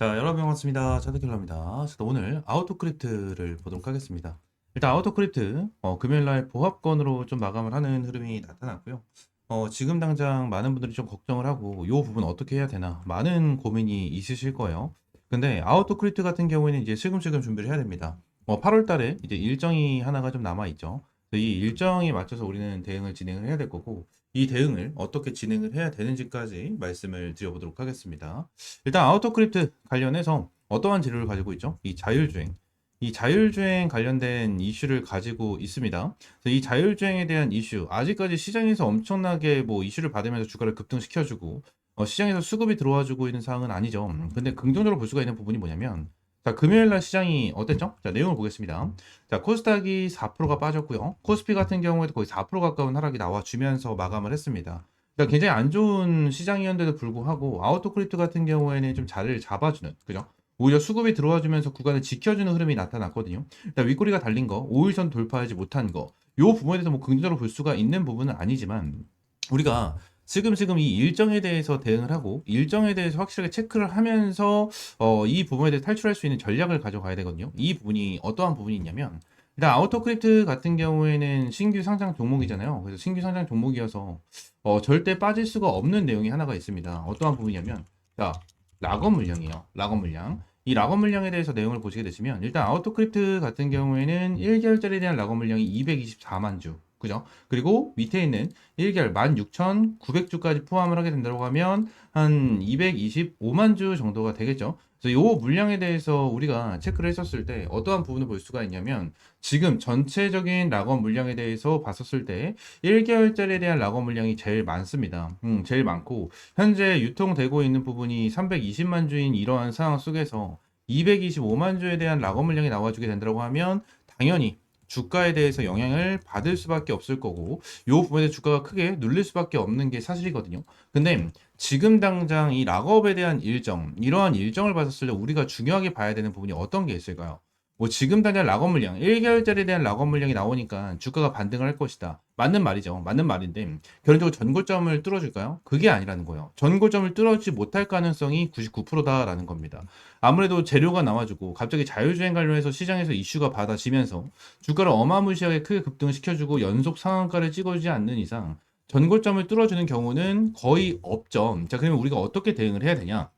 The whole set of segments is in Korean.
자, 여러분 반갑습니다. 차드킬러입니다. 자, 오늘 아우토크립트를 보도록 하겠습니다. 일단 아우토크립트 어, 금요일날 보합권으로 좀 마감을 하는 흐름이 나타났고요. 어, 지금 당장 많은 분들이 좀 걱정을 하고 이 부분 어떻게 해야 되나 많은 고민이 있으실 거예요. 근데 아우토크립트 같은 경우에는 이제 슬금슬금 준비를 해야 됩니다. 어, 8월 달에 이제 일정이 하나가 좀 남아 있죠. 이 일정에 맞춰서 우리는 대응을 진행을 해야 될 거고 이 대응을 어떻게 진행을 해야 되는지까지 말씀을 드려보도록 하겠습니다. 일단 아우토크립트 관련해서 어떠한 재료를 가지고 있죠? 이 자율주행. 이 자율주행 관련된 이슈를 가지고 있습니다. 이 자율주행에 대한 이슈, 아직까지 시장에서 엄청나게 뭐 이슈를 받으면서 주가를 급등시켜주고, 어, 시장에서 수급이 들어와주고 있는 상황은 아니죠. 음, 근데 긍정적으로 볼 수가 있는 부분이 뭐냐면, 자, 금요일 날 시장이 어땠죠? 자, 내용을 보겠습니다. 자, 코스닥이 4%가 빠졌고요. 코스피 같은 경우에도 거의 4% 가까운 하락이 나와 주면서 마감을 했습니다. 그러니까 굉장히 안 좋은 시장이었는데도 불구하고 아우토 크립트 같은 경우에는 좀 자리를 잡아주는 그죠? 오히려 수급이 들어와 주면서 구간을 지켜주는 흐름이 나타났거든요. 일단 윗꼬리가 달린 거, 5일선 돌파하지 못한 거, 요 부분에 대해서 뭐 긍정적으로 볼 수가 있는 부분은 아니지만 우리가 지금 지금 이 일정에 대해서 대응을 하고 일정에 대해서 확실하게 체크를 하면서 어, 이 부분에 대해서 탈출할 수 있는 전략을 가져가야 되거든요. 이 부분이 어떠한 부분이 있냐면 일단 아우토크립트 같은 경우에는 신규 상장 종목이잖아요. 그래서 신규 상장 종목이어서 어, 절대 빠질 수가 없는 내용이 하나가 있습니다. 어떠한 부분이냐면 자 락업 물량이에요. 락업 물량. 이 락업 물량에 대해서 내용을 보시게 되시면 일단 아우토크립트 같은 경우에는 1개월짜리에 대한 락업 물량이 224만 주. 그죠? 그리고 밑에 있는 1개월 16,900주까지 포함을 하게 된다고 하면 한 225만 주 정도가 되겠죠. 그래서 이 물량에 대해서 우리가 체크를 했었을 때 어떠한 부분을 볼 수가 있냐면 지금 전체적인 락업 물량에 대해서 봤었을 때 1개월짜리에 대한 락업 물량이 제일 많습니다. 음, 제일 많고 현재 유통되고 있는 부분이 320만 주인 이러한 상황 속에서 225만 주에 대한 락업 물량이 나와주게 된다고 하면 당연히 주가에 대해서 영향을 받을 수밖에 없을 거고 이 부분에 주가가 크게 눌릴 수밖에 없는 게 사실이거든요. 근데 지금 당장 이 락업에 대한 일정 이러한 일정을 봤었을 때 우리가 중요하게 봐야 되는 부분이 어떤 게 있을까요? 뭐 지금 당장 락업 물량 1개월짜리에 대한 락업 물량이 나오니까 주가가 반등을 할 것이다. 맞는 말이죠. 맞는 말인데 결론적으로 전고점을 뚫어줄까요? 그게 아니라는 거예요. 전고점을 뚫어주지 못할 가능성이 99%다라는 겁니다. 아무래도 재료가 나와주고 갑자기 자율주행 관련해서 시장에서 이슈가 받아지면서 주가를 어마무시하게 크게 급등시켜주고 연속 상한가를 찍어주지 않는 이상 전고점을 뚫어주는 경우는 거의 없죠. 자, 그러면 우리가 어떻게 대응을 해야 되냐?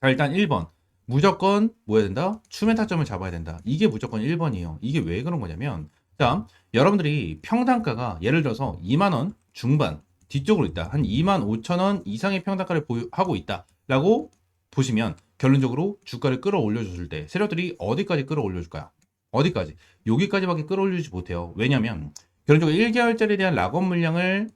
자, 일단 1번. 무조건 뭐 해야 된다? 추매 타점을 잡아야 된다. 이게 무조건 1번이에요. 이게 왜 그런 거냐면, 자, 여러분들이 평단가가 예를 들어서 2만 원 중반 뒤쪽으로 있다. 한 2만 5천 원 이상의 평단가를 보유 하고 있다. 라고 보시면 결론적으로 주가를 끌어올려 줬을 때 세력들이 어디까지 끌어올려 줄까요? 어디까지? 여기까지밖에 끌어올리지 못해요. 왜냐면 결론적으로 1개월짜리에 대한 락업 물량을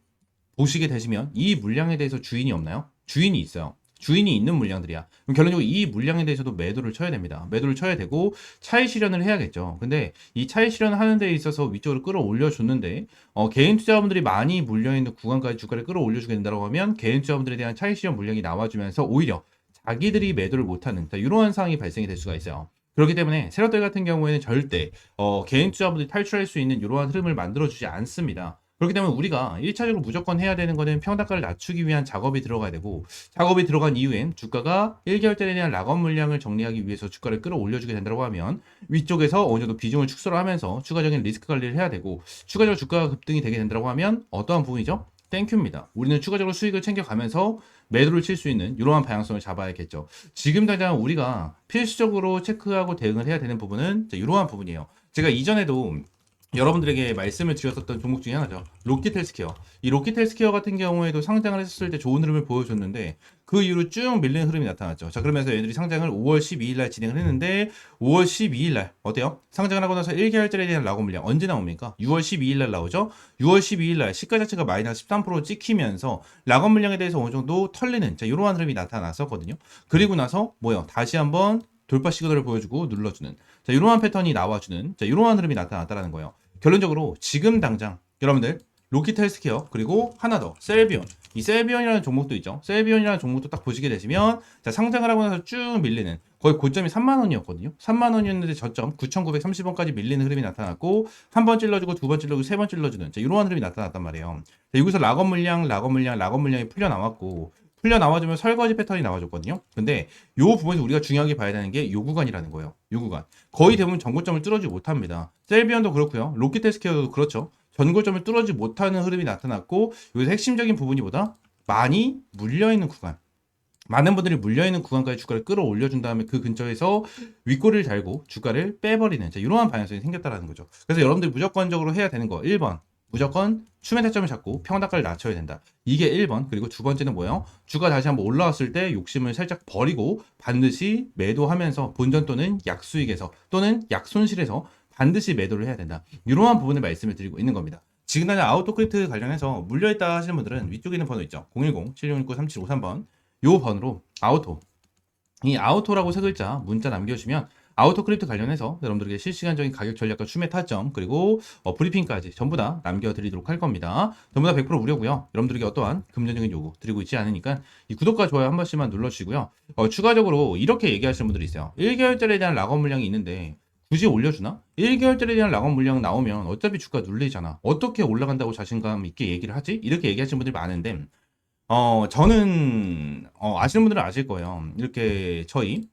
보시게 되시면 이 물량에 대해서 주인이 없나요? 주인이 있어요. 주인이 있는 물량들이야. 그럼 결론적으로 이 물량에 대해서도 매도를 쳐야 됩니다. 매도를 쳐야 되고 차익 실현을 해야겠죠. 근데 이 차익 실현을 하는 데 있어서 위쪽으로 끌어올려 줬는데 어, 개인 투자자분들이 많이 물려 있는 구간까지 주가를 끌어올려 주게 된다고 하면 개인 투자자분들에 대한 차익 실현 물량이 나와주면서 오히려 자기들이 매도를 못하는 이러한 상황이 발생이 될 수가 있어요. 그렇기 때문에 세력들 같은 경우에는 절대 어, 개인 투자분들이 탈출할 수 있는 이러한 흐름을 만들어주지 않습니다. 그렇기 때문에 우리가 1차적으로 무조건 해야 되는 거는 평단가를 낮추기 위한 작업이 들어가야 되고 작업이 들어간 이후엔 주가가 1개월짜리에 대한 락업 물량을 정리하기 위해서 주가를 끌어올려주게 된다고 하면 위쪽에서 어느 정도 비중을 축소를 하면서 추가적인 리스크 관리를 해야 되고 추가적으로 주가가 급등이 되게 된다고 하면 어떠한 부분이죠? 땡큐입니다. 우리는 추가적으로 수익을 챙겨가면서 매도를 칠 수 있는 이러한 방향성을 잡아야겠죠. 지금 당장 우리가 필수적으로 체크하고 대응을 해야 되는 부분은 이러한 부분이에요. 제가 이전에도 여러분들에게 말씀을 드렸었던 종목 중에 하나죠. 로키텔 스퀘어. 이 로키텔 스퀘어 같은 경우에도 상장을 했을 때 좋은 흐름을 보여줬는데 그 이후로 쭉 밀리는 흐름이 나타났죠. 자, 그러면서 얘들이 상장을 5월 12일 날 진행을 했는데 5월 12일 날 어때요? 상장을 하고 나서 1개월짜리에 대한 라고 물량 언제 나옵니까? 6월 12일 날 나오죠. 6월 12일 날 시가 자체가 마이너스 13% 찍히면서 라고 물량에 대해서 어느 정도 털리는 자, 이러한 흐름이 나타났었거든요. 그리고 나서 뭐요? 다시 한번 돌파 시그널을 보여주고 눌러주는 자 이러한 패턴이 나와주는 자 이러한 흐름이 나타났다라는 거예요. 결론적으로 지금 당장 여러분들 로키트 헬스케어 그리고 하나 더 셀비온 이 셀비온이라는 종목도 있죠. 셀비온이라는 종목도 딱 보시게 되시면 자 상장을 하고 나서 쭉 밀리는 거의 고점이 3만 원이었거든요. 3만 원이었는데 저점 9,930원까지 밀리는 흐름이 나타났고 한 번 찔러주고 두 번 찔러주고 세 번 찔러주는 자 이러한 흐름이 나타났단 말이에요. 자, 여기서 락업 물량, 락업 물량, 락업 물량이 풀려 나왔고 흘려 나와주면 설거지 패턴이 나와줬거든요. 근데 요 부분에서 우리가 중요하게 봐야 되는 게 요 구간이라는 거예요. 요 구간. 거의 대부분 전고점을 뚫어지 못합니다. 셀비언도 그렇고요. 로키테스케어도 그렇죠. 전고점을 뚫어지 못하는 흐름이 나타났고 여기서 핵심적인 부분이 보다 많이 물려있는 구간. 많은 분들이 물려있는 구간까지 주가를 끌어올려준 다음에 그 근처에서 윗꼬리를 달고 주가를 빼버리는 자, 이러한 방향성이 생겼다라는 거죠. 그래서 여러분들이 무조건적으로 해야 되는 거 1번 무조건 추매 타점을 잡고 평단가를 낮춰야 된다. 이게 1번. 그리고 두 번째는 뭐예요? 주가 다시 한번 올라왔을 때 욕심을 살짝 버리고 반드시 매도하면서 본전 또는 약수익에서 또는 약손실에서 반드시 매도를 해야 된다. 이러한 부분을 말씀을 드리고 있는 겁니다. 지금 당장 아우토크리트 관련해서 물려있다 하시는 분들은 위쪽에 있는 번호 있죠. 010-7669-3753번. 요 번호로 아우토. 이 아우토라고 세 글자 문자 남겨주시면 아우토크립트 관련해서 여러분들에게 실시간적인 가격 전략과 추매 타점 그리고 어, 브리핑까지 전부 다 남겨드리도록 할 겁니다. 전부 다 100% 무료고요. 여러분들에게 어떠한 금전적인 요구 드리고 있지 않으니까 이 구독과 좋아요 한 번씩만 눌러주시고요. 어, 추가적으로 이렇게 얘기하시는 분들이 있어요. 1개월짜리에 대한 락업 물량이 있는데 굳이 올려주나? 1개월짜리에 대한 락업 물량 나오면 어차피 주가 눌리잖아. 어떻게 올라간다고 자신감 있게 얘기를 하지? 이렇게 얘기하시는 분들이 많은데 어, 저는, 어, 아시는 분들은 아실 거예요. 이렇게 저희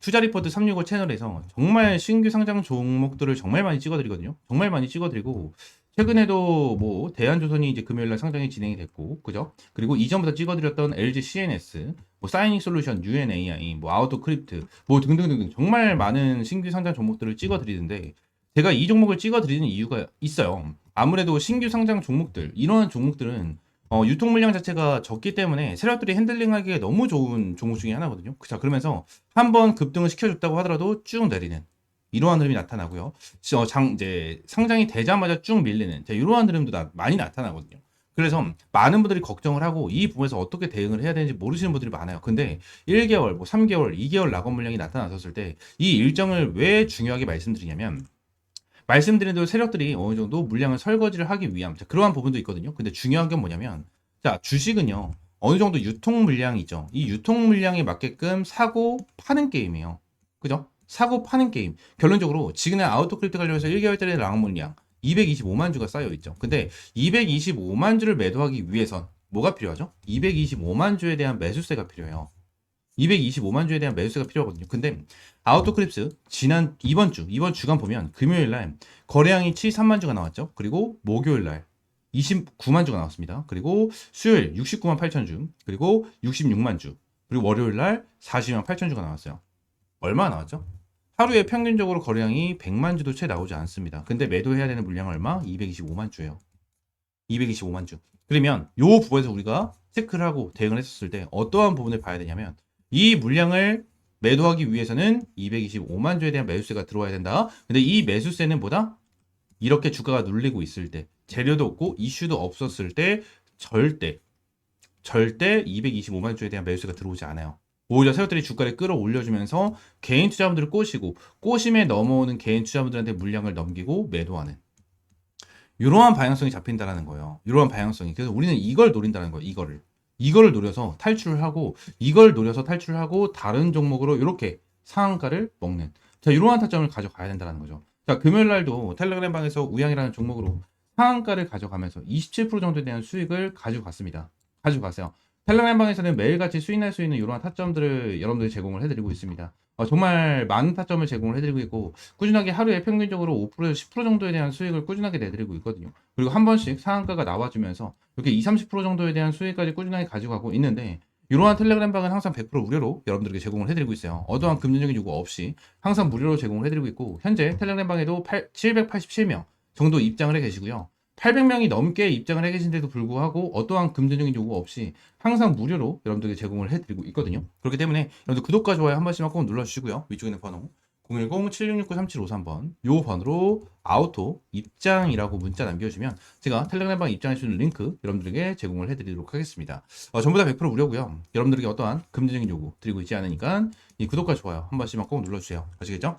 투자 리포트 365 채널에서 정말 신규 상장 종목들을 정말 많이 찍어드리거든요. 정말 많이 찍어드리고, 최근에도 뭐, 대한조선이 이제 금요일 날 상장이 진행이 됐고, 그죠? 그리고 이전부터 찍어드렸던 LG CNS, 뭐, 사이닝 솔루션, UNAI, 뭐, 아우토 크립트, 뭐, 등등등등 정말 많은 신규 상장 종목들을 찍어드리는데, 제가 이 종목을 찍어드리는 이유가 있어요. 아무래도 신규 상장 종목들, 이러한 종목들은 어, 유통 물량 자체가 적기 때문에 세력들이 핸들링하기에 너무 좋은 종목 중에 하나거든요. 자, 그러면서 한번 급등을 시켜줬다고 하더라도 쭉 내리는 이러한 흐름이 나타나고요. 어, 장, 이제 상장이 되자마자 쭉 밀리는 자, 이러한 흐름도 나, 많이 나타나거든요. 그래서 많은 분들이 걱정을 하고 이 부분에서 어떻게 대응을 해야 되는지 모르시는 분들이 많아요. 근데 1개월, 뭐 3개월, 2개월 낙원 물량이 나타났었을 때 이 일정을 왜 중요하게 말씀드리냐면 말씀드린 대로 세력들이 어느 정도 물량을 설거지를 하기 위함 자, 그러한 부분도 있거든요. 근데 중요한 건 뭐냐면 자 주식은요 어느 정도 유통 물량이죠. 이 유통 물량에 맞게끔 사고 파는 게임이에요. 그죠? 사고 파는 게임. 결론적으로 지금의 아우토크립트 관련해서 1개월짜리 랑 물량 225만 주가 쌓여 있죠. 근데 225만 주를 매도하기 위해선 뭐가 필요하죠? 225만 주에 대한 매수세가 필요해요. 225만 주에 대한 매수세가 필요하거든요. 근데 아우토 크립스 지난 이번 주 이번 주간 보면 금요일 날 거래량이 73만 주가 나왔죠. 그리고 목요일 날 29만 주가 나왔습니다. 그리고 수요일 69만 8천 주, 그리고 66만 주, 그리고 월요일 날 40만 8천 주가 나왔어요. 얼마 나왔죠? 하루에 평균적으로 거래량이 100만 주도 채 나오지 않습니다. 근데 매도해야 되는 물량 얼마? 225만 주예요. 225만 주. 그러면 요 부분에서 우리가 체크를 하고 대응을 했었을 때 어떠한 부분을 봐야 되냐면 이 물량을 매도하기 위해서는 225만 주에 대한 매수세가 들어와야 된다. 근데 이 매수세는 보다 이렇게 주가가 눌리고 있을 때, 재료도 없고 이슈도 없었을 때 절대 절대 225만 주에 대한 매수세가 들어오지 않아요. 오히려 세력들이 주가를 끌어올려주면서 개인 투자분들을 꼬시고 꼬심에 넘어오는 개인 투자분들한테 물량을 넘기고 매도하는 이러한 방향성이 잡힌다라는 거예요. 이러한 방향성이 그래서 우리는 이걸 노린다는 거예요. 이거를 이거를 노려서 탈출을 하고 이걸 노려서 탈출을 하고 다른 종목으로 이렇게 상한가를 먹는 자 이러한 타점을 가져가야 된다는 거죠. 자 금요일 날도 텔레그램 방에서 우양이라는 종목으로 상한가를 가져가면서 27% 정도에 대한 수익을 가져갔습니다. 가져갔어요. 텔레그램 방에서는 매일같이 수익 날 수 있는 이러한 타점들을 여러분들이 제공을 해드리고 있습니다. 어, 정말 많은 타점을 제공을 해드리고 있고 꾸준하게 하루에 평균적으로 5%에서 10% 정도에 대한 수익을 꾸준하게 내드리고 있거든요. 그리고 한 번씩 상한가가 나와주면서 이렇게 20, 30% 정도에 대한 수익까지 꾸준하게 가져가고 있는데 이러한 텔레그램 방은 항상 100% 무료로 여러분들에게 제공을 해드리고 있어요. 어떠한 금전적인 요구 없이 항상 무료로 제공을 해드리고 있고 현재 텔레그램 방에도 8, 787명 정도 입장을 해 계시고요. 800명이 넘게 입장을 해 계신데도 불구하고 어떠한 금전적인 요구 없이 항상 무료로 여러분들에게 제공을 해드리고 있거든요. 그렇기 때문에 여러분들 구독과 좋아요 한 번씩만 꼭 눌러주시고요. 위쪽에 있는 번호 010-7669-3753번 요 번호로 아우토 입장이라고 문자 남겨주시면 제가 텔레그램방 입장해주는 링크 여러분들에게 제공을 해드리도록 하겠습니다. 어, 전부 다 100% 무료고요. 여러분들에게 어떠한 금전적인 요구 드리고 있지 않으니까 이 구독과 좋아요 한 번씩만 꼭 눌러주세요. 아시겠죠?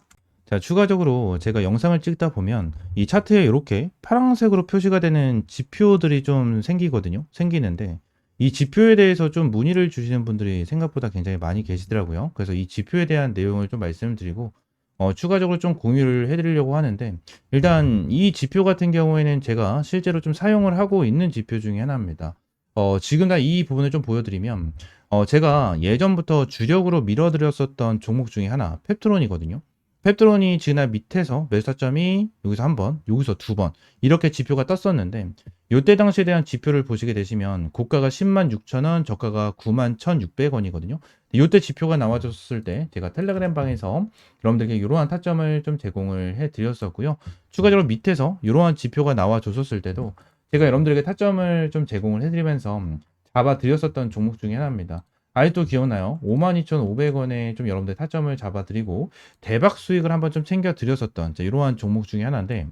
자, 추가적으로 제가 영상을 찍다 보면 이 차트에 이렇게 파란색으로 표시가 되는 지표들이 좀 생기거든요. 생기는데 이 지표에 대해서 좀 문의를 주시는 분들이 생각보다 굉장히 많이 계시더라고요. 그래서 이 지표에 대한 내용을 좀 말씀드리고 어, 추가적으로 좀 공유를 해드리려고 하는데 일단 이 지표 같은 경우에는 제가 실제로 좀 사용을 하고 있는 지표 중에 하나입니다. 어, 지금 다 이 부분을 좀 보여드리면 어, 제가 예전부터 주력으로 밀어드렸었던 종목 중에 하나, 펩트론이거든요. 펩트론이 지난 밑에서 매수 타점이 여기서 한 번, 여기서 두 번, 이렇게 지표가 떴었는데, 요때 당시에 대한 지표를 보시게 되시면, 고가가 10만 6천 원, 저가가 9만 1,600원이거든요. 요때 지표가 나와줬을 때, 제가 텔레그램 방에서 여러분들께 이러한 타점을 좀 제공을 해 드렸었고요. 추가적으로 밑에서 이러한 지표가 나와줬었을 때도, 제가 여러분들에게 타점을 좀 제공을 해드리면서 잡아드렸었던 종목 중에 하나입니다. 아직도 기억나요? 52,500원에 좀 여러분들 타점을 잡아드리고 대박 수익을 한번 좀 챙겨드렸었던 자, 이러한 종목 중에 하나인데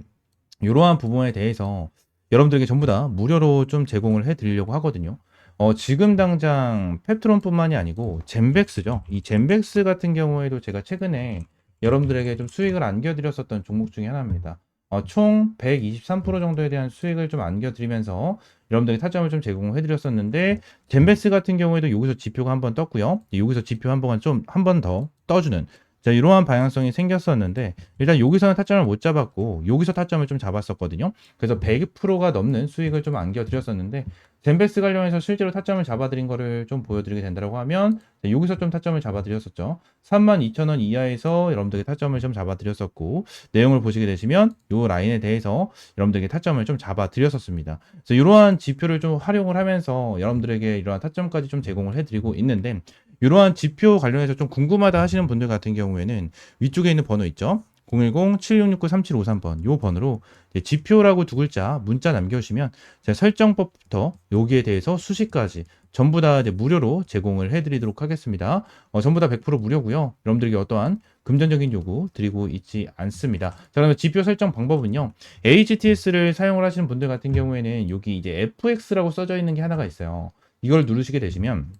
이러한 부분에 대해서 여러분들에게 전부 다 무료로 좀 제공을 해드리려고 하거든요. 어, 지금 당장 펩트론뿐만이 아니고 젠백스죠. 이 젠백스 같은 경우에도 제가 최근에 여러분들에게 좀 수익을 안겨드렸었던 종목 중에 하나입니다. 어, 총 123% 정도에 대한 수익을 좀 안겨드리면서 여러분들이 타점을 좀 제공해 드렸었는데 젠베스 같은 경우에도 여기서 지표가 한번 떴고요. 여기서 지표 한번좀한 번 더 떠주는 자, 이러한 방향성이 생겼었는데 일단 여기서는 타점을 못 잡았고 여기서 타점을 좀 잡았었거든요. 그래서 100%가 넘는 수익을 좀 안겨드렸었는데 젠베스 관련해서 실제로 타점을 잡아드린 거를 좀 보여드리게 된다고 하면 자, 여기서 좀 타점을 잡아드렸었죠. 32,000원 이하에서 여러분들에게 타점을 좀 잡아드렸었고 내용을 보시게 되시면 이 라인에 대해서 여러분들에게 타점을 좀 잡아드렸었습니다. 그래서 이러한 지표를 좀 활용을 하면서 여러분들에게 이러한 타점까지 좀 제공을 해드리고 있는데 이러한 지표 관련해서 좀 궁금하다 하시는 분들 같은 경우에는 위쪽에 있는 번호 있죠? 010-7669-3753번 요 번호로 지표라고 두 글자 문자 남겨주시면 제 설정법부터 여기에 대해서 수식까지 전부 다 이제 무료로 제공을 해드리도록 하겠습니다. 어, 전부 다 100% 무료고요. 여러분들에게 어떠한 금전적인 요구 드리고 있지 않습니다. 자, 그러면 지표 설정 방법은요. HTS를 사용을 하시는 분들 같은 경우에는 여기 이제 FX라고 써져 있는 게 하나가 있어요. 이걸 누르시게 되시면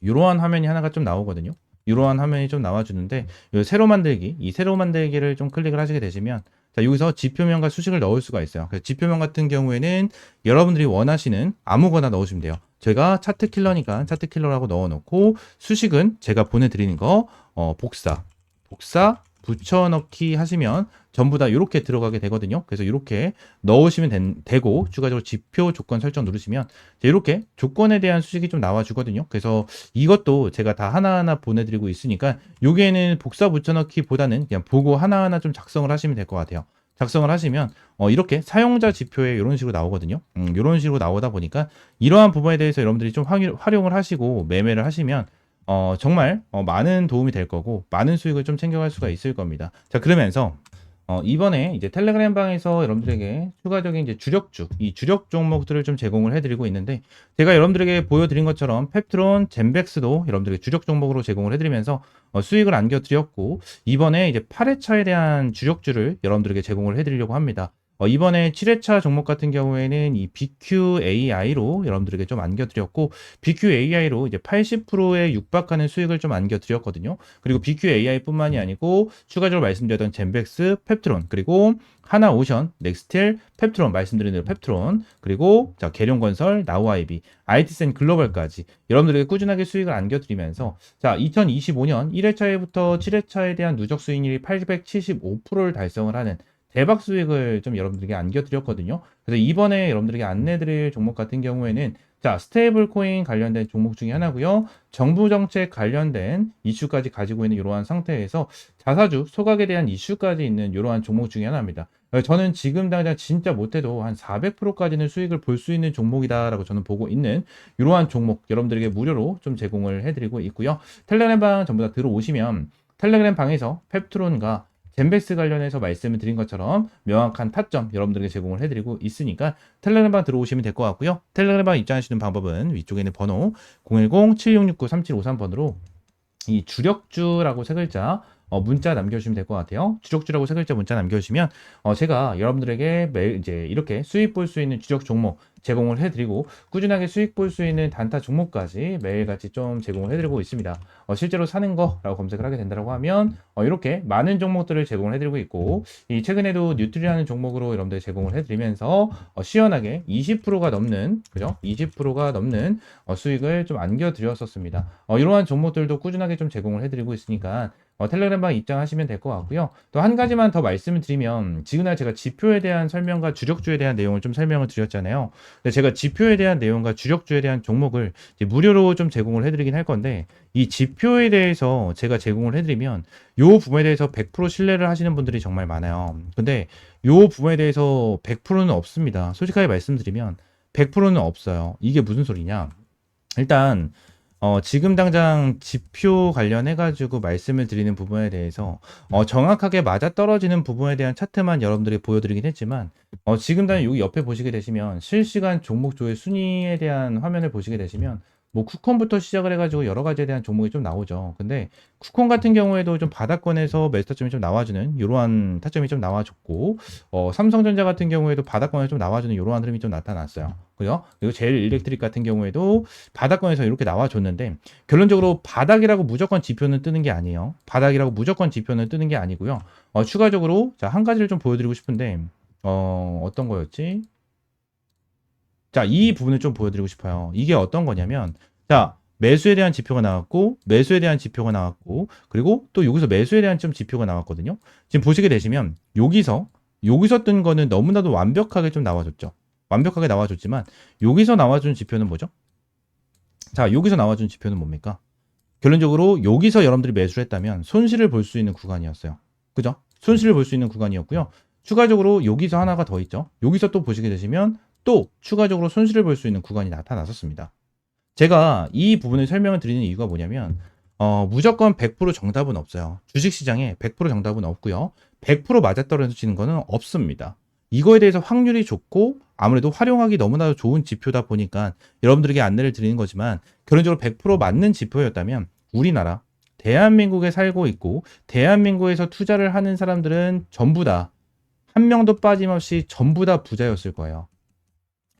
이러한 화면이 하나가 좀 나오거든요. 이러한 화면이 좀 나와주는데 요 새로 만들기, 이 새로 만들기를 좀 클릭을 하시게 되시면 자, 여기서 지표명과 수식을 넣을 수가 있어요. 그래서 지표명 같은 경우에는 여러분들이 원하시는 아무거나 넣으시면 돼요. 제가 차트 킬러니까 차트 킬러라고 넣어 놓고 수식은 제가 보내드리는 거 어, 복사, 복사, 붙여넣기 하시면 전부 다 이렇게 들어가게 되거든요. 그래서 이렇게 넣으시면 된, 되고 추가적으로 지표 조건 설정 누르시면 이렇게 조건에 대한 수식이 좀 나와주거든요. 그래서 이것도 제가 다 하나하나 보내드리고 있으니까 여기에는 복사 붙여넣기보다는 그냥 보고 하나하나 좀 작성을 하시면 될 것 같아요. 작성을 하시면 어, 이렇게 사용자 지표에 이런 식으로 나오거든요. 음, 이런 식으로 나오다 보니까 이러한 부분에 대해서 여러분들이 좀 활용을 하시고 매매를 하시면 어, 정말 어, 많은 도움이 될 거고 많은 수익을 좀 챙겨갈 수가 있을 겁니다. 자 그러면서 어, 이번에 이제 텔레그램 방에서 여러분들에게 추가적인 이제 주력주, 이 주력 종목들을 좀 제공을 해드리고 있는데, 제가 여러분들에게 보여드린 것처럼 펩트론, 젠백스도 여러분들에게 주력 종목으로 제공을 해드리면서 어, 수익을 안겨드렸고, 이번에 이제 8회차에 대한 주력주를 여러분들에게 제공을 해드리려고 합니다. 어, 이번에 7회차 종목 같은 경우에는 이 BQAI로 여러분들에게 좀 안겨드렸고 BQAI로 이제 80%에 육박하는 수익을 좀 안겨드렸거든요. 그리고 BQAI뿐만이 아니고 추가적으로 말씀드렸던 젠백스, 펩트론 그리고 하나오션, 넥스텔, 펩트론 말씀드린 대로 펩트론 그리고 자 계룡건설, 나우아이비, IT센 글로벌까지 여러분들에게 꾸준하게 수익을 안겨드리면서 자 2025년 1회차에부터 7회차에 대한 누적 수익률이 875%를 달성을 하는 대박 수익을 좀 여러분들에게 안겨드렸거든요. 그래서 이번에 여러분들에게 안내드릴 종목 같은 경우에는 자, 스테이블 코인 관련된 종목 중에 하나고요. 정부 정책 관련된 이슈까지 가지고 있는 이러한 상태에서 자사주 소각에 대한 이슈까지 있는 이러한 종목 중에 하나입니다. 저는 지금 당장 진짜 못해도 한 400%까지는 수익을 볼 수 있는 종목이다라고 저는 보고 있는 이러한 종목 여러분들에게 무료로 좀 제공을 해드리고 있고요. 텔레그램 방 전부 다 들어오시면 텔레그램 방에서 펩트론과 젠베스 관련해서 말씀을 드린 것처럼 명확한 타점 여러분들에게 제공을 해드리고 있으니까 텔레그램방 들어오시면 될 것 같고요. 텔레그램방 입장하시는 방법은 위쪽에 있는 번호 010-7669-3753 번으로 이 주력주라고 세 글자 어, 문자 남겨주시면 될 것 같아요. 주력주라고 세 글자 문자 남겨주시면 어, 제가 여러분들에게 매일 이제 이렇게 수익 볼 수 있는 주력 종목 제공을 해드리고 꾸준하게 수익 볼 수 있는 단타 종목까지 매일같이 좀 제공을 해드리고 있습니다. 어, 실제로 사는 거라고 검색을 하게 된다고 하면 어, 이렇게 많은 종목들을 제공을 해드리고 있고 이 최근에도 뉴트리라는 종목으로 여러분들 제공을 해드리면서 어, 시원하게 20%가 넘는 그죠? 20%가 넘는 어, 수익을 좀 안겨드렸었습니다. 어, 이러한 종목들도 꾸준하게 좀 제공을 해드리고 있으니까 어, 텔레그램방 입장하시면 될 것 같고요. 또 한 가지만 더 말씀을 드리면 지금날 제가 지표에 대한 설명과 주력주에 대한 내용을 좀 설명을 드렸잖아요. 근데 제가 지표에 대한 내용과 주력주에 대한 종목을 무료로 좀 제공을 해드리긴 할 건데 이 지표에 대해서 제가 제공을 해드리면 요 부분에 대해서 100% 신뢰를 하시는 분들이 정말 많아요. 근데 요 부분에 대해서 100%는 없습니다. 솔직하게 말씀드리면 100%는 없어요. 이게 무슨 소리냐? 일단 어, 지금 당장 지표 관련해가지고 말씀을 드리는 부분에 대해서 어, 정확하게 맞아 떨어지는 부분에 대한 차트만 여러분들이 보여드리긴 했지만 어, 지금 당장 여기 옆에 보시게 되시면 실시간 종목 조회 순위에 대한 화면을 보시게 되시면 뭐 쿠콘부터 시작을 해가지고 여러 가지에 대한 종목이 좀 나오죠. 근데 쿠콘 같은 경우에도 좀 바닥권에서 매수 타점이 좀 나와주는 이러한 타점이 좀 나와줬고 어, 삼성전자 같은 경우에도 바닥권에 좀 나와주는 이러한 흐름이 좀 나타났어요. 그죠? 그리고 제일 일렉트릭 같은 경우에도 바닥권에서 이렇게 나와줬는데 결론적으로 바닥이라고 무조건 지표는 뜨는 게 아니에요. 바닥이라고 무조건 지표는 뜨는 게 아니고요. 어, 추가적으로 자 한 가지를 좀 보여드리고 싶은데 어, 어떤 거였지? 자, 이 부분을 좀 보여드리고 싶어요. 이게 어떤 거냐면, 자, 매수에 대한 지표가 나왔고, 매수에 대한 지표가 나왔고, 그리고 또 여기서 매수에 대한 좀 지표가 나왔거든요. 지금 보시게 되시면, 여기서, 여기서 뜬 거는 너무나도 완벽하게 좀 나와줬죠. 완벽하게 나와줬지만, 여기서 나와준 지표는 뭐죠? 자, 여기서 나와준 지표는 뭡니까? 결론적으로 여기서 여러분들이 매수를 했다면 손실을 볼 수 있는 구간이었어요. 그죠? 손실을 볼 수 있는 구간이었고요. 추가적으로 여기서 하나가 더 있죠. 여기서 또 보시게 되시면 또 추가적으로 손실을 볼 수 있는 구간이 나타났었습니다. 제가 이 부분을 설명을 드리는 이유가 뭐냐면 어, 무조건 100% 정답은 없어요. 주식시장에 100% 정답은 없고요. 100% 맞아떨어지는 거는 없습니다. 이거에 대해서 확률이 좋고 아무래도 활용하기 너무나도 좋은 지표다 보니까 여러분들에게 안내를 드리는 거지만 결론적으로 100% 맞는 지표였다면 우리나라 대한민국에 살고 있고 대한민국에서 투자를 하는 사람들은 전부 다 한 명도 빠짐없이 전부 다 부자였을 거예요.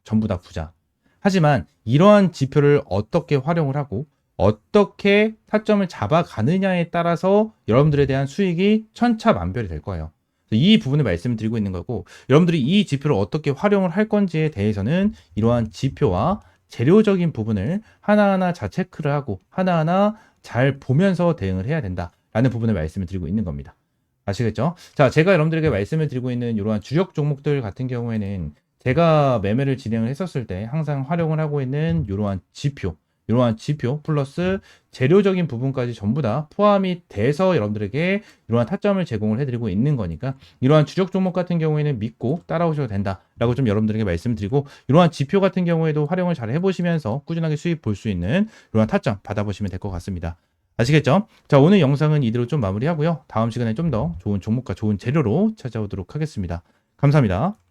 전부 다 부자. 하지만 이러한 지표를 어떻게 활용을 하고 어떻게 타점을 잡아가느냐에 따라서 여러분들에 대한 수익이 천차만별이 될 거예요. 이 부분을 말씀드리고 있는 거고 여러분들이 이 지표를 어떻게 활용을 할 건지에 대해서는 이러한 지표와 재료적인 부분을 하나하나 자 체크를 하고 하나하나 잘 보면서 대응을 해야 된다라는 부분을 말씀을 드리고 있는 겁니다. 아시겠죠? 자, 제가 여러분들에게 말씀을 드리고 있는 이러한 주력 종목들 같은 경우에는 제가 매매를 진행을 했었을 때 항상 활용을 하고 있는 이러한 지표, 이러한 지표 플러스 재료적인 부분까지 전부 다 포함이 돼서 여러분들에게 이러한 타점을 제공을 해드리고 있는 거니까 이러한 주력 종목 같은 경우에는 믿고 따라오셔도 된다라고 좀 여러분들에게 말씀드리고 이러한 지표 같은 경우에도 활용을 잘 해보시면서 꾸준하게 수익 볼수 있는 이러한 타점 받아보시면 될 것 같습니다. 아시겠죠? 자, 오늘 영상은 이대로 좀 마무리하고요. 다음 시간에 좀 더 좋은 종목과 좋은 재료로 찾아오도록 하겠습니다. 감사합니다.